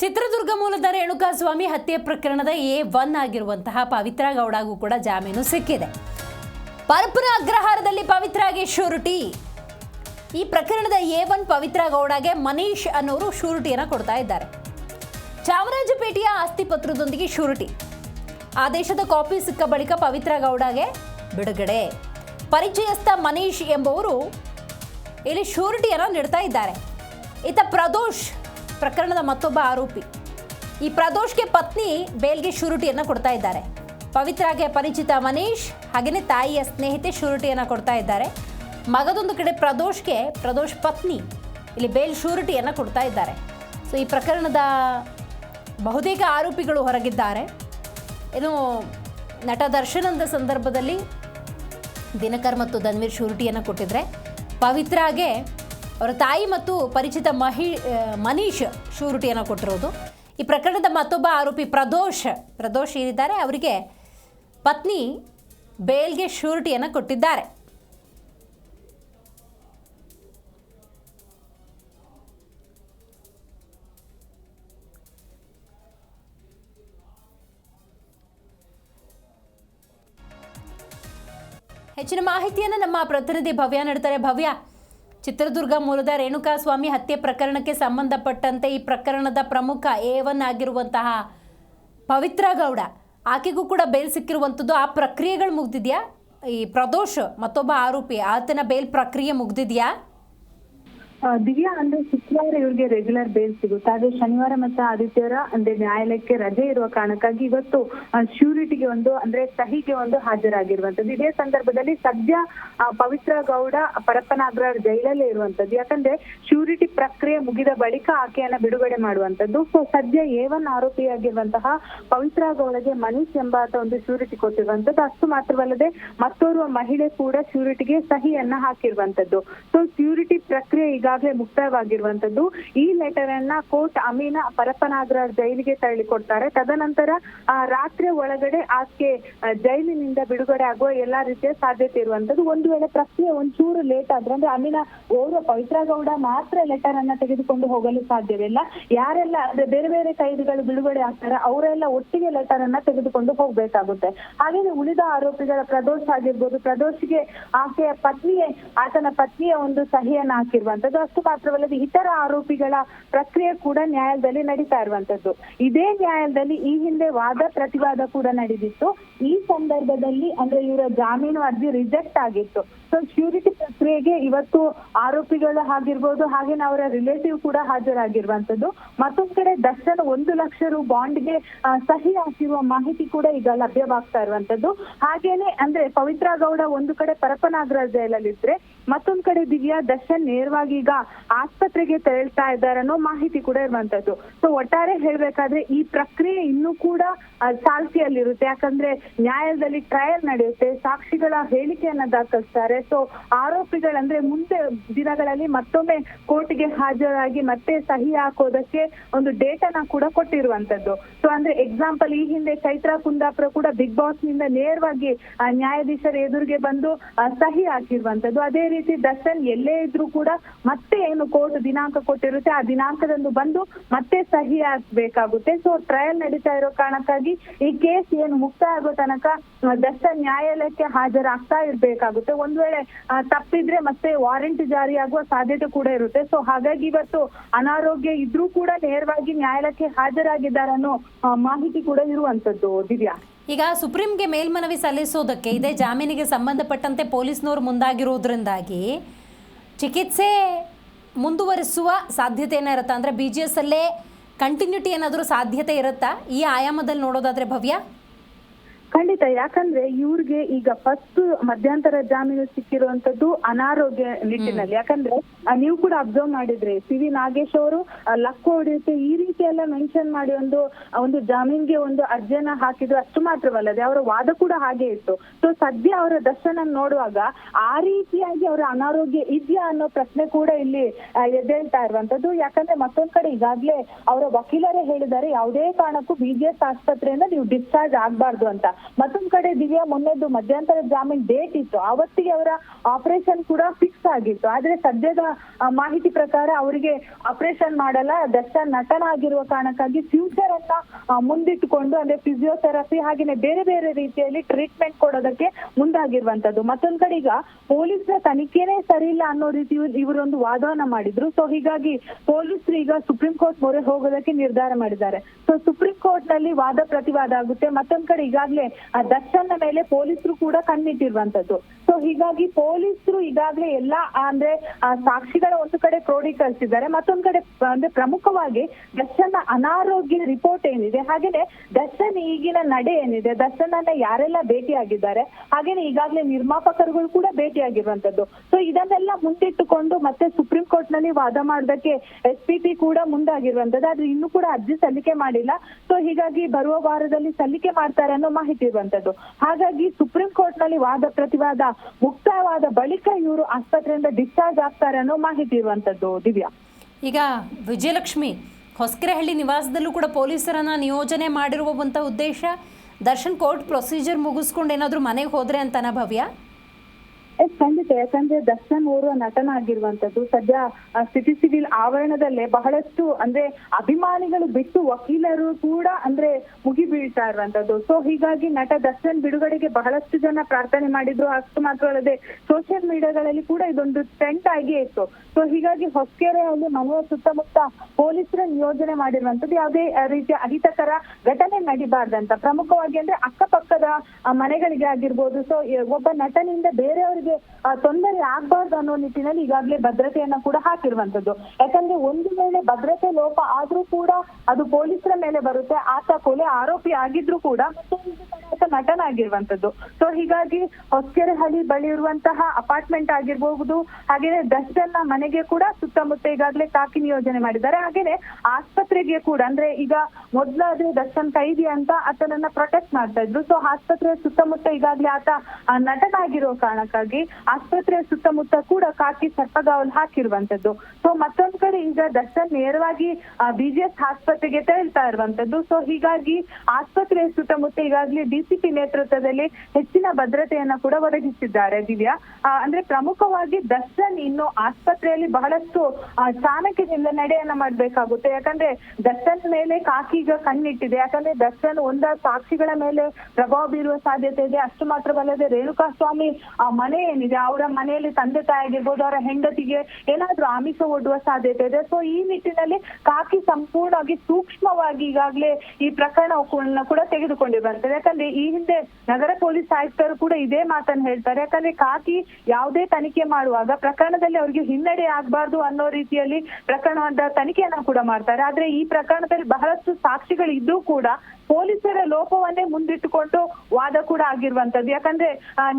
ಚಿತ್ರದುರ್ಗ ಮೂಲದ ರೇಣುಕಾ ಸ್ವಾಮಿ ಹತ್ಯೆ ಪ್ರಕರಣದ ಎ ಒನ್ ಆಗಿರುವಂತಹ ಪವಿತ್ರ ಗೌಡಗೂ ಕೂಡ ಜಾಮೀನು ಸಿಕ್ಕಿದೆ. ಪರಪುರ ಅಗ್ರಹಾರದಲ್ಲಿ ಪವಿತ್ರಾಗೆ ಶೂರಿಟಿ. ಈ ಪ್ರಕರಣದ ಎ ಒನ್ ಪವಿತ್ರ ಗೌಡಗೆ ಮನೀಶ್ ಅನ್ನೋರು ಶೂರಿಟಿಯನ್ನು ಕೊಡ್ತಾ ಇದ್ದಾರೆ. ಚಾಮರಾಜಪೇಟೆಯ ಆಸ್ತಿ ಪತ್ರದೊಂದಿಗೆ ಶೂರಿಟಿ. ಆದೇಶದ ಕಾಪಿ ಸಿಕ್ಕ ಬಳಿಕ ಪವಿತ್ರ ಗೌಡಗೆ ಬಿಡುಗಡೆ. ಪರಿಚಯಸ್ಥ ಮನೀಶ್ ಎಂಬುವರು ಇಲ್ಲಿ ಶೂರಿಟಿಯನ್ನು ನೀಡ್ತಾ ಇದ್ದಾರೆ. ಇತ ಪ್ರದೋಷ್ ಪ್ರಕರಣದ ಮತ್ತೊಬ್ಬ ಆರೋಪಿ. ಈ ಪ್ರದೋಷ್ಗೆ ಪತ್ನಿ ಬೇಲ್ಗೆ ಶೂರಿಟಿಯನ್ನು ಕೊಡ್ತಾ ಇದ್ದಾರೆ. ಪವಿತ್ರಾಗೆ ಪರಿಚಿತ ಮನೀಶ್ ಹಾಗೆಯೇ ತಾಯಿಯ ಸ್ನೇಹಿತೆ ಶೂರಿಟಿಯನ್ನು ಕೊಡ್ತಾ ಇದ್ದಾರೆ. ಮಗದೊಂದು ಕಡೆ ಪ್ರದೋಷ್ಗೆ ಪ್ರದೋಷ್ ಪತ್ನಿ, ಇಲ್ಲಿ ಬೇಲ್ ಶೂರಿಟಿಯನ್ನು ಕೊಡ್ತಾ ಇದ್ದಾರೆ. ಸೊ ಈ ಪ್ರಕರಣದ ಬಹುತೇಕ ಆರೋಪಿಗಳು ಹೊರಗಿದ್ದಾರೆ. ಏನು ನಟ ದರ್ಶನದ ಸಂದರ್ಭದಲ್ಲಿ ದಿನಕರ್ ಮತ್ತು ಧನ್ವೀರ್ ಶೂರಿಟಿಯನ್ನು ಕೊಟ್ಟಿದ್ರೆ ಪವಿತ್ರಾಗೆ ಅವರ ತಾಯಿ ಮತ್ತು ಪರಿಚಿತ ಮಹಿ ಮನೀಶ್ ಶೂರಿಟಿಯನ್ನು ಕೊಟ್ಟಿರೋದು. ಈ ಪ್ರಕರಣದ ಮತ್ತೊಬ್ಬ ಆರೋಪಿ ಪ್ರದೋಷ್ ಪ್ರದೋಷ್ ಏನಿದ್ದಾರೆ, ಅವರಿಗೆ ಪತ್ನಿ ಬೇಲ್ಗೆ ಶೂರಿಟಿಯನ್ನು ಕೊಟ್ಟಿದ್ದಾರೆ. ಹೆಚ್ಚಿನ ಮಾಹಿತಿಯನ್ನು ನಮ್ಮ ಪ್ರತಿನಿಧಿ ಭವ್ಯ ನೀಡ್ತಾರೆ ಭವ್ಯ ಚಿತ್ರದುರ್ಗ ಮೂಲದ ರೇಣುಕಾ ಸ್ವಾಮಿ ಹತ್ಯೆ ಪ್ರಕರಣಕ್ಕೆ ಸಂಬಂಧಪಟ್ಟಂತೆ ಈ ಪ್ರಕರಣದ ಪ್ರಮುಖ ಎ ಒನ್ ಆಗಿರುವಂತಹ ಪವಿತ್ರ ಗೌಡ, ಆಕೆಗೂ ಕೂಡ ಬೇಲ್ ಸಿಕ್ಕಿರುವಂಥದ್ದು. ಆ ಪ್ರಕ್ರಿಯೆಗಳು ಮುಗ್ದಿದೆಯಾ? ಈ ಪ್ರದೋಷ್ ಮತ್ತೊಬ್ಬ ಆರೋಪಿ, ಆತನ ಬೇಲ್ ಪ್ರಕ್ರಿಯೆ ಮುಗ್ದಿದ್ಯಾ? ದಿವ್ಯಾ ಅಂದ್ರೆ ಶುಕ್ರವಾರ ಇವ್ರಿಗೆ ರೆಗ್ಯುಲರ್ ಬೇಲ್ ಸಿಗುತ್ತೆ. ಆದ್ರೆ ಶನಿವಾರ ಮತ್ತೆ ಆದಿತ್ಯವಾರ ಅಂದ್ರೆ ನ್ಯಾಯಾಲಯಕ್ಕೆ ರಜೆ ಇರುವ ಕಾರಣಕ್ಕಾಗಿ ಇವತ್ತು ಶ್ಯೂರಿಟಿಗೆ ಒಂದು ಅಂದ್ರೆ ಸಹಿಗೆ ಒಂದು ಹಾಜರಾಗಿರುವಂತದ್ದು ಇದೇ ಸಂದರ್ಭದಲ್ಲಿ ಸದ್ಯ ಪವಿತ್ರ ಗೌಡ ಪರಪ್ಪನಾಗ್ರಹರ್ ಜೈಲಲ್ಲೇ ಇರುವಂತದ್ದು ಯಾಕಂದ್ರೆ ಶ್ಯೂರಿಟಿ ಪ್ರಕ್ರಿಯೆ ಮುಗಿದ ಬಳಿಕ ಆಕೆಯನ್ನ ಬಿಡುಗಡೆ ಮಾಡುವಂತದ್ದು ಸೊ ಸದ್ಯ ಒನ್ ಆರೋಪಿಯಾಗಿರುವಂತಹ ಪವಿತ್ರ ಗೌಡಗೆ ಮನೀಶ್ ಎಂಬಾತ ಒಂದು ಶ್ಯೂರಿಟಿ ಕೊಟ್ಟಿರುವಂತದ್ದು ಅಷ್ಟು ಮಾತ್ರವಲ್ಲದೆ ಮತ್ತೋರ್ವ ಮಹಿಳೆ ಕೂಡ ಶ್ಯೂರಿಟಿಗೆ ಸಹಿಯನ್ನ ಹಾಕಿರುವಂತದ್ದು ಸೊ ಶ್ಯೂರಿಟಿ ಪ್ರಕ್ರಿಯೆ ಈಗಾಗಲೇ ಮುಕ್ತಾಯವಾಗಿರುವಂತದ್ದು. ಈ ಲೆಟರ್ ಅನ್ನ ಕೋರ್ಟ್ ಅಮೀನ ಪರಪ್ಪನಾಗ್ರ ಜೈಲಿಗೆ ತಳ್ಳಿ ಕೊಡ್ತಾರೆ ತದನಂತರ, ಆ, ರಾತ್ರಿ ಒಳಗಡೆ ಆಕೆ ಜೈಲಿನಿಂದ ಬಿಡುಗಡೆ ಆಗುವ ಎಲ್ಲಾ ರೀತಿಯ ಸಾಧ್ಯತೆ ಇರುವಂತದ್ದು. ಒಂದು ವೇಳೆ ಪ್ರಕ್ರಿಯೆ ಒಂಚೂರು ಲೇಟ್ ಆದ್ರೆ, ಅಂದ್ರೆ ಅಮೀನ ಓರ್ವ ಪವಿತ್ರ ಗೌಡ ಮಾತ್ರ ಲೆಟರ್ ಅನ್ನ ತೆಗೆದುಕೊಂಡು ಹೋಗಲು ಸಾಧ್ಯವಿಲ್ಲ. ಯಾರೆಲ್ಲ, ಅಂದ್ರೆ ಬೇರೆ ಬೇರೆ ಕೈದಿಗಳು ಬಿಡುಗಡೆ ಆಗ್ತಾರೆ, ಅವರೆಲ್ಲ ಒಟ್ಟಿಗೆ ಲೆಟರ್ ಅನ್ನ ತೆಗೆದುಕೊಂಡು ಹೋಗ್ಬೇಕಾಗುತ್ತೆ. ಹಾಗೇನೆ ಉಳಿದ ಆರೋಪಿಗಳ ಪ್ರದೋಷ್ ಆಗಿರ್ಬೋದು. ಪ್ರದೋಷ್ಗೆ ಆಕೆಯ ಪತ್ನಿಯೇ, ಆತನ ಪತ್ನಿಯ ಒಂದು ಸಹಿಯನ್ನ ಹಾಕಿರುವಂತದ್ದು. ಅಷ್ಟು ಮಾತ್ರವಲ್ಲದೆ ಇತರ ಆರೋಪಿಗಳ ಪ್ರಕ್ರಿಯೆ ಕೂಡ ನ್ಯಾಯಾಲಯದಲ್ಲಿ ನಡೀತಾ ಇರುವಂತದ್ದು. ಇದೇ ನ್ಯಾಯಾಲಯದಲ್ಲಿ ಈ ಹಿಂದೆ ವಾದ ಪ್ರತಿವಾದ ಕೂಡ ನಡೆದಿತ್ತು. ಈ ಸಂದರ್ಭದಲ್ಲಿ ಅಂದ್ರೆ ಇವರ ಜಾಮೀನು ಅರ್ಜಿ ರಿಜೆಕ್ಟ್ ಆಗಿತ್ತು. ಸೊ ಶ್ಯೂರಿಟಿ ಪ್ರಕ್ರಿಯೆಗೆ ಇವತ್ತು ಆರೋಪಿಗಳು ಆಗಿರ್ಬೋದು ಹಾಗೇನೆ ಅವರ ರಿಲೇಟಿವ್ ಕೂಡ ಹಾಜರಾಗಿರುವಂತದ್ದು ಮತ್ತೊಂದ್ ಕಡೆ ದರ್ಶನ್ ಒಂದು ಲಕ್ಷ ರು ಬಾಂಡ್ಗೆ ಸಹಿ ಹಾಕಿರುವ ಮಾಹಿತಿ ಕೂಡ ಈಗ ಲಭ್ಯವಾಗ್ತಾ ಇರುವಂತದ್ದು ಹಾಗೇನೆ ಅಂದ್ರೆ ಪವಿತ್ರ ಗೌಡ ಒಂದು ಕಡೆ ಪರಪನಾಗ್ರ ಜೈಲಲ್ಲಿದ್ರೆ ಮತ್ತೊಂದ್ ಕಡೆ ದಿವ್ಯಾ ದರ್ಶನ್ ನೇರವಾಗಿ ಈಗ ಆಸ್ಪತ್ರೆಗೆ ತೆರಳ್ತಾ ಇದ್ದಾರೆ ಅನ್ನೋ ಮಾಹಿತಿ ಕೂಡ ಇರುವಂತದ್ದು ಸೊ ಒಟ್ಟಾರೆ ಹೇಳ್ಬೇಕಾದ್ರೆ ಈ ಪ್ರಕ್ರಿಯೆ ಇನ್ನೂ ಕೂಡ ಚಾಲ್ತಿಯಲ್ಲಿರುತ್ತೆ ಯಾಕಂದ್ರೆ ನ್ಯಾಯಾಲಯದಲ್ಲಿ ಟ್ರಯಲ್ ನಡೆಯುತ್ತೆ, ಸಾಕ್ಷಿಗಳ ಹೇಳಿಕೆಯನ್ನ ದಾಖಲಿಸ್ತಾರೆ ಸೊ ಆರೋಪಿಗಳಂದ್ರೆ ಮುಂದೆ ದಿನಗಳಲ್ಲಿ ಮತ್ತೊಮ್ಮೆ ಕೋರ್ಟ್ಗೆ ಹಾಜರಾಗಿ ಮತ್ತೆ ಸಹಿ ಹಾಕೋದಕ್ಕೆ ಒಂದು ಡೇಟಾನ ಕೂಡ ಕೊಟ್ಟಿರುವಂತದ್ದು. ಸೊ ಅಂದ್ರೆ ಎಕ್ಸಾಂಪಲ್ ಈ ಹಿಂದೆ ಚೈತ್ರಾ ಕುಂದಾಪುರ ಕೂಡ ಬಿಗ್ ಬಾಸ್ನಿಂದ ನೇರವಾಗಿ ನ್ಯಾಯಾಧೀಶರ ಎದುರಿಗೆ ಬಂದು ಸಹಿ ಹಾಕಿರುವಂತದ್ದು. ಅದೇ ರೀತಿ ದರ್ಶನ್ ಎಲ್ಲೇ ಇದ್ರೂ ಕೂಡ ಮತ್ತೆ ಏನು ಕೋರ್ಟ್ ದಿನಾಂಕ ಕೊಟ್ಟಿರುತ್ತೆ, ಆ ದಿನಾಂಕದಂದು ಬಂದು ಮತ್ತೆ ಸಹಿ ಹಾಕ್ಬೇಕಾಗುತ್ತೆ. ಸೊ ಟ್ರಯಲ್ ನಡೀತಾ ಇರೋ ಕಾರಣಕ್ಕಾಗಿ ಈ ಕೇಸ್ ಏನು ಮುಕ್ತಾಯ ಆಗೋ ತನಕ ದರ್ಶನ್ ನ್ಯಾಯಾಲಯಕ್ಕೆ ಹಾಜರಾಗ್ತಾ ಇರ್ಬೇಕಾಗುತ್ತೆ. ಒಂದ್ ವೇಳೆ ತಪ್ಪಿದ್ರೆ ಮತ್ತೆ ವಾರೆಂಟ್ ಜಾರಿಯಾಗುವ ಸಾಧ್ಯತೆ ಕೂಡ ಇರುತ್ತೆ. ಸೊ ಹಾಗಾಗಿ ಇವತ್ತು ಅನಾರೋಗ್ಯ ಇದ್ರೂ ಕೂಡ ನೇರವಾಗಿ ನ್ಯಾಯಾಲಯಕ್ಕೆ ಹಾಜರಾಗಿದ್ದಾರೆ ಅನ್ನೋ ಮಾಹಿತಿ ಕೂಡ ಇರುವಂತದ್ದು, ದಿವ್ಯಾ. ಈಗ ಸುಪ್ರೀಂಗೆ ಮೇಲ್ಮನವಿ ಸಲ್ಲಿಸೋದಕ್ಕೆ ಇದೇ ಜಾಮೀನಿಗೆ ಸಂಬಂಧಪಟ್ಟಂತೆ ಪೊಲೀಸ್ನವರು ಮುಂದಾಗಿರೋದ್ರಿಂದಾಗಿ ಚಿಕಿತ್ಸೆ ಮುಂದುವರಿಸುವ ಸಾಧ್ಯತೆ ಏನಿರುತ್ತಾ ಅಂದ್ರೆ ಬಿ ಜಿ ಅಲ್ಲೇ ಕಂಟಿನ್ಯೂಟಿ ಏನಾದರೂ ಸಾಧ್ಯತೆ ಇರುತ್ತಾ? ಈ ಆಯಾಮದಲ್ಲಿ ನೋಡೋದಾದ್ರೆ ಭವ್ಯ? ಖಂಡಿತ. ಯಾಕಂದ್ರೆ ಇವ್ರಿಗೆ ಈಗ ಫಸ್ಟ್ ಮಧ್ಯಂತರ ಜಾಮೀನು ಸಿಕ್ಕಿರುವಂತದ್ದು ಅನಾರೋಗ್ಯ ನಿಟ್ಟಿನಲ್ಲಿ. ಯಾಕಂದ್ರೆ ನೀವು ಕೂಡ ಅಬ್ಸರ್ವ್ ಮಾಡಿದ್ರಿ. ಸಿ ವಿ ನಾಗೇಶ್ ಅವರು ಲಕ್ಕು ಹೊಡೆಯುತ್ತೆ. ಈ ರೀತಿ ಎಲ್ಲ ಮೆನ್ಷನ್ ಮಾಡಿ ಒಂದು ಒಂದು ಜಾಮೀನ್ಗೆ ಒಂದು ಅರ್ಜಿಯನ್ನ ಹಾಕಿದ್ರು ಅಷ್ಟು ಮಾತ್ರವಲ್ಲದೆ ಅವರ ವಾದ ಕೂಡ ಹಾಗೆ ಇತ್ತು. ಸೊ ಸದ್ಯ ಅವರ ದರ್ಶನ ನೋಡುವಾಗ ಆ ರೀತಿಯಾಗಿ ಅವರ ಅನಾರೋಗ್ಯ ಇದೆಯಾ ಅನ್ನೋ ಪ್ರಶ್ನೆ ಕೂಡ ಇಲ್ಲಿ ಎದ್ದೇಳ್ತಾ ಇರುವಂತದ್ದು. ಯಾಕಂದ್ರೆ ಮತ್ತೊಂದ್ ಕಡೆ ಈಗಾಗ್ಲೇ ಅವರ ವಕೀಲರೇ ಹೇಳಿದ್ದಾರೆ ಯಾವುದೇ ಕಾರಣಕ್ಕೂ ಬಿಜಿಎಸ್ ಆಸ್ಪತ್ರೆಯಿಂದ ನೀವು ಡಿಸ್ಚಾರ್ಜ್ ಆಗ್ಬಾರ್ದು ಅಂತ. ಮತ್ತೊಂದ್ ಕಡೆ ದಿವ್ಯಾ ಮೊನ್ನೆದು ಮಧ್ಯಂತರ ಜಾಮೀನ್ ಡೇಟ್ ಇತ್ತು. ಅವತ್ತಿಗೆ ಅವರ ಆಪರೇಷನ್ ಕೂಡ ಫಿಕ್ಸ್ ಆಗಿತ್ತು. ಆದ್ರೆ ಸದ್ಯದ ಮಾಹಿತಿ ಪ್ರಕಾರ ಅವರಿಗೆ ಆಪರೇಷನ್ ಮಾಡಲ್ಲ, ದರ್ಶನ್ ನಟನಾಗಿರುವ ಕಾರಣಕ್ಕಾಗಿ ಫ್ಯೂಚರ್ ಅನ್ನ ಮುಂದಿಟ್ಟುಕೊಂಡು, ಅಂದ್ರೆ ಫಿಸಿಯೋಥೆರಪಿ ಹಾಗೇನೆ ಬೇರೆ ಬೇರೆ ರೀತಿಯಲ್ಲಿ ಟ್ರೀಟ್ಮೆಂಟ್ ಕೊಡೋದಕ್ಕೆ ಮುಂದಾಗಿರುವಂತದ್ದು. ಮತ್ತೊಂದ್ ಕಡೆ ಈಗ ಪೊಲೀಸರ ತನಿಖೆನೇ ಸರಿ ಇಲ್ಲ ಅನ್ನೋ ರೀತಿ ಇವ್ರು- ಇವರೊಂದು ವಾದವನ್ನ ಮಾಡಿದ್ರು. ಸೊ ಹೀಗಾಗಿ ಪೊಲೀಸರು ಈಗ ಸುಪ್ರೀಂ ಕೋರ್ಟ್ ಮೊರೆ ಹೋಗೋದಕ್ಕೆ ನಿರ್ಧಾರ ಮಾಡಿದ್ದಾರೆ. ಸೊ ಸುಪ್ರೀಂ ಕೋರ್ಟ್ನಲ್ಲಿ ವಾದ ಪ್ರತಿವಾದ ಆಗುತ್ತೆ. ಮತ್ತೊಂದ್ ಕಡೆ ಈಗಾಗ್ಲೇ ದರ್ಶನ್ ಮೇಲೆ ಪೊಲೀಸರು ಕೂಡ ಕಣ್ಣಿಟ್ಟಿರುವಂತದ್ದು ಸೊ ಹೀಗಾಗಿ ಪೊಲೀಸರು ಈಗಾಗಲೇ ಎಲ್ಲಾ ಅಂದ್ರೆ ಸಾಕ್ಷಿಗಳ ಒಂದು ಕಡೆ ಕ್ರೋಢೀಕರಿಸಿದ್ದಾರೆ. ಮತ್ತೊಂದ್ ಕಡೆ, ಅಂದ್ರೆ, ಪ್ರಮುಖವಾಗಿ ದರ್ಶನ್ ಅನಾರೋಗ್ಯ ರಿಪೋರ್ಟ್ ಏನಿದೆ, ಹಾಗೇನೆ ದರ್ಶನ್ ಈಗಿನ ನಡೆ ಏನಿದೆ ದರ್ಶನ್ ಅನ್ನ ಯಾರೆಲ್ಲ ಭೇಟಿಯಾಗಿದ್ದಾರೆ, ಹಾಗೇನೆ ಈಗಾಗಲೇ ನಿರ್ಮಾಪಕರುಗಳು ಕೂಡ ಭೇಟಿಯಾಗಿರುವಂತದ್ದು ಸೊ ಇದನ್ನೆಲ್ಲ ಮುಂದಿಟ್ಟುಕೊಂಡು ಮತ್ತೆ ಸುಪ್ರೀಂ ಕೋರ್ಟ್ನಲ್ಲಿ ವಾದ ಮಾಡೋದಕ್ಕೆ ಎಸ್ ಪಿ ಪಿ ಕೂಡ ಮುಂದಾಗಿರುವಂತದ್ದು ಆದ್ರೆ ಇನ್ನು ಕೂಡ ಅರ್ಜಿ ಸಲ್ಲಿಕೆ ಮಾಡಿಲ್ಲ. ಸೊ ಹೀಗಾಗಿ ಬರುವ ವಾರದಲ್ಲಿ ಸಲ್ಲಿಕೆ ಮಾಡ್ತಾರೆ ಅನ್ನೋ ಮಾಹಿತಿ ಇರುವಂತದ್ದು. ಹಾಗಾಗಿ ಸುಪ್ರೀಂ ಕೋರ್ಟ್ನಲ್ಲಿ ವಾದ ಪ್ರತಿವಾದ ಮುಕ್ತವಾದ ಬಳಿಕ ಇವರು ಆಸ್ಪತ್ರೆಯಿಂದ ಡಿಸ್ಚಾರ್ಜ್ ಆಗ್ತಾರೆ ಅನ್ನೋ ಮಾಹಿತಿ ಇರುವಂತದ್ದು, ದಿವ್ಯಾ. ಈಗ ವಿಜಯಲಕ್ಷ್ಮಿ, ಹೊಸಕೆರೆಹಳ್ಳಿ ನಿವಾಸದಲ್ಲೂ ಕೂಡ ಪೊಲೀಸರನ್ನ ನಿಯೋಜನೆ ಮಾಡಿರುವಂತಹ ಉದ್ದೇಶ, ದರ್ಶನ್ ಕೋರ್ಟ್ ಪ್ರೊಸೀಜರ್ ಮುಗಿಸ್ಕೊಂಡು ಏನಾದರೂ ಮನೆಗೆ ಹೋದ್ರೆ ಅಂತನಾ ಭವ್ಯ? ಖಂಡಿತ. ಯಾಕಂದ್ರೆ ದರ್ಶನ್ ಓರ್ವ ನಟನಾಗಿರುವಂತದ್ದು ಸದ್ಯ ಸಿಟಿ ಸಿವಿಲ್ ಆವರಣದಲ್ಲೇ ಬಹಳಷ್ಟು, ಅಂದ್ರೆ ಅಭಿಮಾನಿಗಳು ಬಿಟ್ಟು ವಕೀಲರು ಕೂಡ, ಅಂದ್ರೆ ಮುಗಿ ಬೀಳ್ತಾ ಇರುವಂತದ್ದು. ಸೊ ಹೀಗಾಗಿ ನಟ ದರ್ಶನ್ ಬಿಡುಗಡೆಗೆ ಬಹಳಷ್ಟು ಜನ ಪ್ರಾರ್ಥನೆ ಮಾಡಿದ್ರು. ಅಷ್ಟು ಮಾತ್ರ ಅಲ್ಲದೆ ಸೋಷಿಯಲ್ ಮೀಡಿಯಾಗಳಲ್ಲಿ ಕೂಡ ಇದೊಂದು ಟ್ರೆಂಡ್ ಆಗಿಯೇ ಇತ್ತು. ಸೊ ಹೀಗಾಗಿ ಹೊಸಕೆರೆಯಲ್ಲಿ ಮನೆಯ ಸುತ್ತಮುತ್ತ ಪೊಲೀಸರ ನಿಯೋಜನೆ ಮಾಡಿರುವಂತದ್ದು ಯಾವುದೇ ರೀತಿಯ ಅಹಿತಕರ ಘಟನೆ ನಡಿಬಾರ್ದಂತ. ಪ್ರಮುಖವಾಗಿ ಅಂದ್ರೆ ಅಕ್ಕಪಕ್ಕದ ಮನೆಗಳಿಗೆ ಆಗಿರ್ಬೋದು. ಸೊ ಒಬ್ಬ ನಟನಿಂದ ಬೇರೆಯವರಿಗೆ ಆ, ತೊಂದರೆ ಆಗ್ಬಾರ್ದು ಅನ್ನೋ ನಿಟ್ಟಿನಲ್ಲಿ ಈಗಾಗಲೇ ಭದ್ರತೆಯನ್ನ ಕೂಡ ಹಾಕಿರುವಂತದ್ದು ಯಾಕಂದ್ರೆ ಒಂದು ವೇಳೆ ಭದ್ರತೆ ಲೋಪ ಆದ್ರೂ ಕೂಡ ಅದು ಪೊಲೀಸರ ಮೇಲೆ ಬರುತ್ತೆ. ಆತ ಕೊಲೆ ಆರೋಪಿ ಆಗಿದ್ರು ಕೂಡ ನಟನಾಗಿರುವಂತದ್ದು ಸೊ ಹೀಗಾಗಿ ಹೊಸಕೆರೆಹಳ್ಳಿ ಬಳಿ ಇರುವಂತಹ ಅಪಾರ್ಟ್ಮೆಂಟ್ ಆಗಿರ್ಬಹುದು ಹಾಗೇನೆ ದರ್ಶನ್ನ ಮನೆಗೆ ಕೂಡ ಸುತ್ತಮುತ್ತ ಈಗಾಗಲೇ ಕಾಕಿ ನಿಯೋಜನೆ ಮಾಡಿದ್ದಾರೆ. ಹಾಗೇನೆ ಆಸ್ಪತ್ರೆಗೆ ಕೂಡ ಅಂದ್ರೆ ಈಗ ಮೊದ್ಲಾದ್ರೆ ದರ್ಶನ್ ಕೈದಿ ಅಂತ ಆತನನ್ನ ಪ್ರೊಟೆಕ್ಟ್ ಮಾಡ್ತಾ ಇದ್ರು. ಸೊ ಆಸ್ಪತ್ರೆಯ ಸುತ್ತಮುತ್ತ ಈಗಾಗಲೇ ಆತ ನಟನಾಗಿರೋ ಕಾರಣಕ್ಕಾಗಿ ಆಸ್ಪತ್ರೆಯ ಸುತ್ತಮುತ್ತ ಕೂಡ ಕಾಕಿ ಸರ್ಪಗಾವಲು ಹಾಕಿರುವಂತದ್ದು. ಸೊ ಮತ್ತೊಂದ್ ಕಡೆ ಈಗ ದರ್ಶನ್ ನೇರವಾಗಿ ಬಿಜಿಎಸ್ ಆಸ್ಪತ್ರೆಗೆ ತೆರಳ್ತಾ ಇರುವಂತದ್ದು. ಸೊ ಹೀಗಾಗಿ ಆಸ್ಪತ್ರೆಯ ಸುತ್ತಮುತ್ತ ಈಗಾಗಲೇ ಡಿಸಿಪಿ ನೇತೃತ್ವದಲ್ಲಿ ಹೆಚ್ಚಿನ ಭದ್ರತೆಯನ್ನ ಕೂಡ ಒದಗಿಸಿದ್ದಾರೆ ದಿವ್ಯಾ. ಅಂದ್ರೆ ಪ್ರಮುಖವಾಗಿ ದರ್ಶನ್ ಇನ್ನು ಆಸ್ಪತ್ರೆಯಲ್ಲಿ ಬಹಳಷ್ಟು ಚಾಣಕ್ಯದಿಂದ ನಡೆಯನ್ನ ಮಾಡ್ಬೇಕಾಗುತ್ತೆ. ಯಾಕಂದ್ರೆ ದರ್ಶನ್ ಮೇಲೆ ಕಾಕಿ ಈಗ ಕಣ್ಣಿಟ್ಟಿದೆ. ಯಾಕಂದ್ರೆ ದರ್ಶನ್ ಒಂದ ಸಾಕ್ಷಿಗಳ ಮೇಲೆ ಪ್ರಭಾವ ಬೀರುವ ಸಾಧ್ಯತೆ ಇದೆ. ಅಷ್ಟು ಮಾತ್ರವಲ್ಲದೆ ರೇಣುಕಾ ಸ್ವಾಮಿ ಆ, ಮನೆ ಏನಿದೆ? ಅವರ ಮನೆಯಲ್ಲಿ ತಂದೆ ತಾಯಿಗಿರ್ಬೋದು, ಅವರ ಹೆಂಡತಿಗೆ ಏನಾದ್ರೂ ಆಮಿಷ ಒಡ್ಡುವ ಸಾಧ್ಯತೆ ಇದೆ? ಸೊ ಈ ನಿಟ್ಟಿನಲ್ಲಿ ಕಾಕಿ ಸಂಪೂರ್ಣವಾಗಿ ಸೂಕ್ಷ್ಮವಾಗಿ ಈಗಾಗಲೇ ಈ ಪ್ರಕರಣ ಕೂಡ ತೆಗೆದುಕೊಂಡಿರುವಂತದ್ದು ಯಾಕಂದ್ರೆ ಈ ಹಿಂದೆ ನಗರ ಪೊಲೀಸ್ ಆಯುಕ್ತರು ಕೂಡ ಇದೇ ಮಾತನ್ನು ಹೇಳ್ತಾರೆ. ಯಾಕಂದ್ರೆ ಕಾಕಿ ಯಾವುದೇ ತನಿಖೆ ಮಾಡುವಾಗ ಪ್ರಕರಣದಲ್ಲಿ ಅವರಿಗೆ ಹಿನ್ನಡೆ ಆಗ್ಬಾರ್ದು ಅನ್ನೋ ರೀತಿಯಲ್ಲಿ ಪ್ರಕರಣದ ತನಿಖೆಯನ್ನ ಕೂಡ ಮಾಡ್ತಾರೆ. ಆದ್ರೆ ಈ ಪ್ರಕರಣದಲ್ಲಿ ಬಹಳಷ್ಟು ಸಾಕ್ಷಿಗಳು ಇದ್ರೂ ಕೂಡ ಪೊಲೀಸರ ಲೋಪವನ್ನೇ ಮುಂದಿಟ್ಟುಕೊಂಡು ವಾದ ಕೂಡ ಆಗಿರುವಂತದ್ದು ಯಾಕಂದ್ರೆ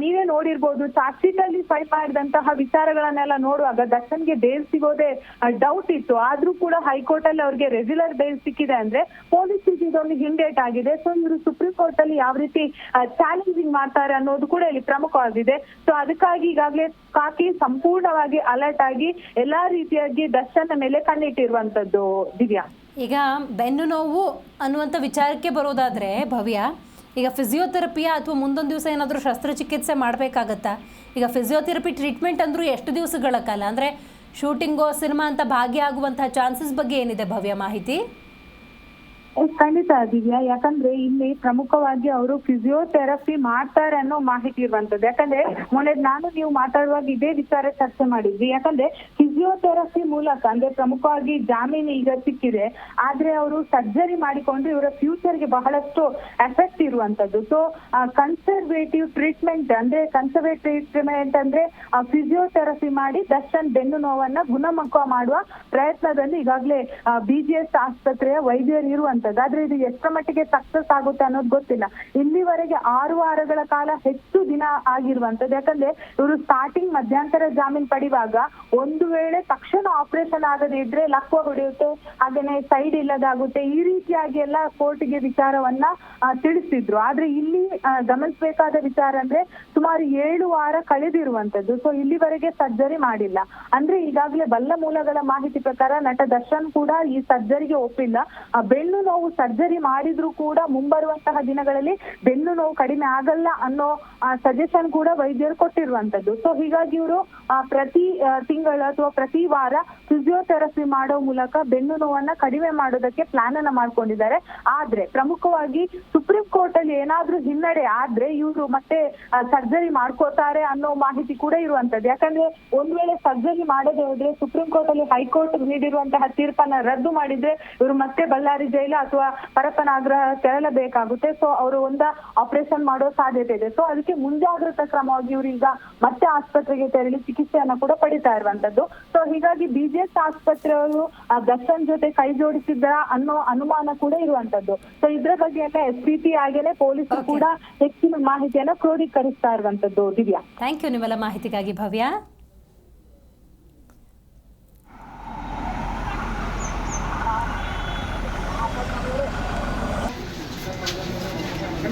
ನೀವೇ ನೋಡಿರ್ಬೋದು ಚಾರ್ಜ್ ಶೀಟ್ ಅಲ್ಲಿ ಫೈಲ್ ಮಾಡಿದಂತಹ ವಿಚಾರಗಳನ್ನೆಲ್ಲ ನೋಡುವಾಗ ದರ್ಶನ್ಗೆ ಬೇಲ್ ಸಿಗೋದೇ ಡೌಟ್ ಇತ್ತು. ಆದ್ರೂ ಕೂಡ ಹೈಕೋರ್ಟ್ ಅಲ್ಲಿ ಅವ್ರಿಗೆ ರೆಗ್ಯುಲರ್ ಬೇಲ್ ಸಿಕ್ಕಿದೆ ಅಂದ್ರೆ ಪೊಲೀಸರಿಗೆ ಇದೊಂದು ಹಿಂಡೇಟ್ ಆಗಿದೆ. ಸೊ ಇವರು ಸುಪ್ರೀಂ ಕೋರ್ಟ್ ಅಲ್ಲಿ ಯಾವ ರೀತಿ ಚಾಲೆಂಜಿಂಗ್ ಮಾಡ್ತಾರೆ ಅನ್ನೋದು ಕೂಡ ಇಲ್ಲಿ ಪ್ರಮುಖವಾಗಿದೆ. ಸೊ ಅದಕ್ಕಾಗಿ ಈಗಾಗಲೇ ಕಾಕಿ ಸಂಪೂರ್ಣವಾಗಿ ಅಲರ್ಟ್ ಆಗಿ ಎಲ್ಲಾ ರೀತಿಯಾಗಿ ದರ್ಶನ ಮೇಲೆ ಕಣ್ಣಿಟ್ಟಿರುವಂತದ್ದು ದಿವ್ಯಾ. ಈಗ ಬೆನ್ನು ನೋವು ಅನ್ನುವಂಥ ವಿಚಾರಕ್ಕೆ ಬರೋದಾದರೆ ಭವ್ಯ, ಈಗ ಫಿಸಿಯೋಥೆರಪಿಯ ಅಥವಾ ಮುಂದೊಂದು ದಿವಸ ಏನಾದರೂ ಶಸ್ತ್ರಚಿಕಿತ್ಸೆ ಮಾಡಬೇಕಾಗತ್ತಾ? ಈಗ ಫಿಸಿಯೋಥೆರಪಿ ಟ್ರೀಟ್ಮೆಂಟ್ ಅಂದರೂ ಎಷ್ಟು ದಿವಸಗಳ ಕಾಲ? ಅಂದರೆ ಶೂಟಿಂಗು ಸಿನಿಮಾ ಅಂತ ಭಾಗಿಯಾಗುವಂತಹ ಚಾನ್ಸಸ್ ಬಗ್ಗೆ ಏನಿದೆ ಭವ್ಯ ಮಾಹಿತಿ? ಖಂಡಿತ ದಿವ್ಯಾ. ಯಾಕಂದ್ರೆ ಇಲ್ಲಿ ಪ್ರಮುಖವಾಗಿ ಅವರು ಫಿಸಿಯೋಥೆರಪಿ ಮಾಡ್ತಾರೆ ಅನ್ನೋ ಮಾಹಿತಿ ಇರುವಂತದ್ದು ಯಾಕಂದ್ರೆ ಮೊನ್ನೆ ನಾನು ನೀವು ಮಾತಾಡುವಾಗ ಇದೇ ವಿಚಾರ ಚರ್ಚೆ ಮಾಡಿದ್ವಿ. ಯಾಕಂದ್ರೆ ಫಿಸಿಯೋಥೆರಪಿ ಮೂಲಕ, ಅಂದ್ರೆ ಪ್ರಮುಖವಾಗಿ ಜಾಮೀನು ಈಗ ಸಿಕ್ಕಿದೆ. ಆದ್ರೆ ಅವರು ಸರ್ಜರಿ ಮಾಡಿಕೊಂಡು ಇವರ ಫ್ಯೂಚರ್ಗೆ ಬಹಳಷ್ಟು ಎಫೆಕ್ಟ್ ಇರುವಂತದ್ದು ಸೊ ಕನ್ಸರ್ವೇಟಿವ್ ಟ್ರೀಟ್ಮೆಂಟ್ ಅಂದ್ರೆ ಕನ್ಸರ್ವೇಟಿವ್ ಟ್ರೀಟ್ಮೆಂಟ್ ಅಂದ್ರೆ ಫಿಸಿಯೋಥೆರಪಿ ಮಾಡಿ ದರ್ಶನ್ ಬೆನ್ನು ನೋವನ್ನ ಗುಣಮುಖ ಮಾಡುವ ಪ್ರಯತ್ನದಲ್ಲಿ ಈಗಾಗಲೇ ಬಿಜಿಎಸ್ ಆಸ್ಪತ್ರೆಯ ವೈದ್ಯರು ಇರುವಂತದ್ದು ಆದ್ರೆ ಇದು ಎಷ್ಟರ ಮಟ್ಟಿಗೆ ಸಕ್ಸಸ್ ಆಗುತ್ತೆ ಅನ್ನೋದು ಗೊತ್ತಿಲ್ಲ. ಇಲ್ಲಿವರೆಗೆ ಆರು ವಾರಗಳ ಕಾಲ ಹೆಚ್ಚು ದಿನ ಆಗಿರುವಂತದ್ದು ಯಾಕಂದ್ರೆ ಇವರು ಸ್ಟಾರ್ಟಿಂಗ್ ಮಧ್ಯಂತರ ಜಾಮೀನ್ ಪಡೆಯುವಾಗ ಒಂದು ವೇಳೆ ತಕ್ಷಣ ಆಪರೇಷನ್ ಆಗದೆ ಇದ್ರೆ ಲಕ್ವ ಹೊಡೆಯುತ್ತೆ, ಹಾಗೇನೆ ಸೈಡ್ ಇಲ್ಲದಾಗುತ್ತೆ. ಈ ರೀತಿಯಾಗಿ ಎಲ್ಲ ಕೋರ್ಟ್ಗೆ ವಿಚಾರವನ್ನ ತಿಳಿಸಿದ್ರು. ಆದ್ರೆ ಇಲ್ಲಿ ಗಮನಿಸಬೇಕಾದ ವಿಚಾರ ಅಂದ್ರೆ ಸುಮಾರು ಏಳು ವಾರ ಕಳೆದಿರುವಂತದ್ದು ಸೊ ಇಲ್ಲಿವರೆಗೆ ಸರ್ಜರಿ ಮಾಡಿಲ್ಲ. ಅಂದ್ರೆ ಈಗಾಗಲೇ ಬಲ್ಲ ಮೂಲಗಳ ಮಾಹಿತಿ ಪ್ರಕಾರ ನಟ ದರ್ಶನ್ ಕೂಡ ಈ ಸರ್ಜರಿಗೆ ಒಪ್ಪಿಲ್ಲ. ಬೆನ್ನು ನಾವು ಸರ್ಜರಿ ಮಾಡಿದ್ರು ಕೂಡ ಮುಂಬರುವಂತಹ ದಿನಗಳಲ್ಲಿ ಬೆನ್ನು ನೋವು ಕಡಿಮೆ ಆಗಲ್ಲ ಅನ್ನೋ ಸಜೆಷನ್ ಕೂಡ ವೈದ್ಯರು ಕೊಟ್ಟಿರುವಂತದ್ದು. ಸೊ ಹೀಗಾಗಿ ಇವರು ಪ್ರತಿ ತಿಂಗಳು ಅಥವಾ ಪ್ರತಿ ವಾರ ಫಿಸಿಯೋಥೆರಪಿ ಮಾಡೋ ಮೂಲಕ ಬೆನ್ನು ನೋವನ್ನ ಕಡಿಮೆ ಮಾಡೋದಕ್ಕೆ ಪ್ಲಾನ್ ಅನ್ನ ಮಾಡ್ಕೊಂಡಿದ್ದಾರೆ. ಆದ್ರೆ, ಪ್ರಮುಖವಾಗಿ ಸುಪ್ರೀಂ ಕೋರ್ಟ್ ಅಲ್ಲಿ ಏನಾದ್ರೂ ಹಿನ್ನಡೆ ಆದ್ರೆ ಇವರು ಮತ್ತೆ ಸರ್ಜರಿ ಮಾಡ್ಕೋತಾರೆ ಅನ್ನೋ ಮಾಹಿತಿ ಕೂಡ ಇರುವಂತದ್ದು. ಯಾಕಂದ್ರೆ ಒಂದ್ ವೇಳೆ ಸರ್ಜರಿ ಮಾಡದೆ ಹೋದ್ರೆ ಸುಪ್ರೀಂ ಕೋರ್ಟ್ ಅಲ್ಲಿ ಹೈಕೋರ್ಟ್ ನೀಡಿರುವಂತಹ ತೀರ್ಪನ್ನ ರದ್ದು ಮಾಡಿದ್ರೆ ಇವರು ಮತ್ತೆ ಬಳ್ಳಾರಿ ಜೈಲು ಅಥವಾ ಪರಪ್ಪನಾಗ್ರಹ ತೆರಳಬೇಕಾಗುತ್ತೆ. ಸೊ ಅವರು ಒಂದ ಆಪರೇಷನ್ ಮಾಡೋ ಸಾಧ್ಯತೆ ಇದೆ. ಸೊ ಅದಕ್ಕೆ ಮುಂಜಾಗ್ರತಾ ಕ್ರಮವಾಗಿ ಇವರು ಈಗ ಮತ್ತೆ ಆಸ್ಪತ್ರೆಗೆ ತೆರಳಿ ಚಿಕಿತ್ಸೆಯನ್ನ ಕೂಡ ಪಡಿತಾ ಇರುವಂತದ್ದು. ಸೊ ಹೀಗಾಗಿ ಬಿಜೆಎಸ್ ಆಸ್ಪತ್ರೆಯವರು ಆ, ದರ್ಶನ್ ಜೊತೆ ಕೈ ಜೋಡಿಸಿದ್ರ ಅನ್ನೋ ಅನುಮಾನ ಕೂಡ ಇರುವಂತದ್ದು. ಸೊ ಇದ್ರ ಬಗ್ಗೆ ಎಲ್ಲ ಎಸ್ ಪಿ ಪಿ ಆಗೇನೆ ಪೊಲೀಸರು ಕೂಡ ಹೆಚ್ಚಿನ ಮಾಹಿತಿಯನ್ನ ಕ್ರೋಢೀಕರಿಸ್ತಾ ಇರುವಂತದ್ದು ದಿವ್ಯಾ. ಥ್ಯಾಂಕ್ ಯು ನಿಮ್ಮೆಲ್ಲ ಮಾಹಿತಿಗಾಗಿ ಭವ್ಯ.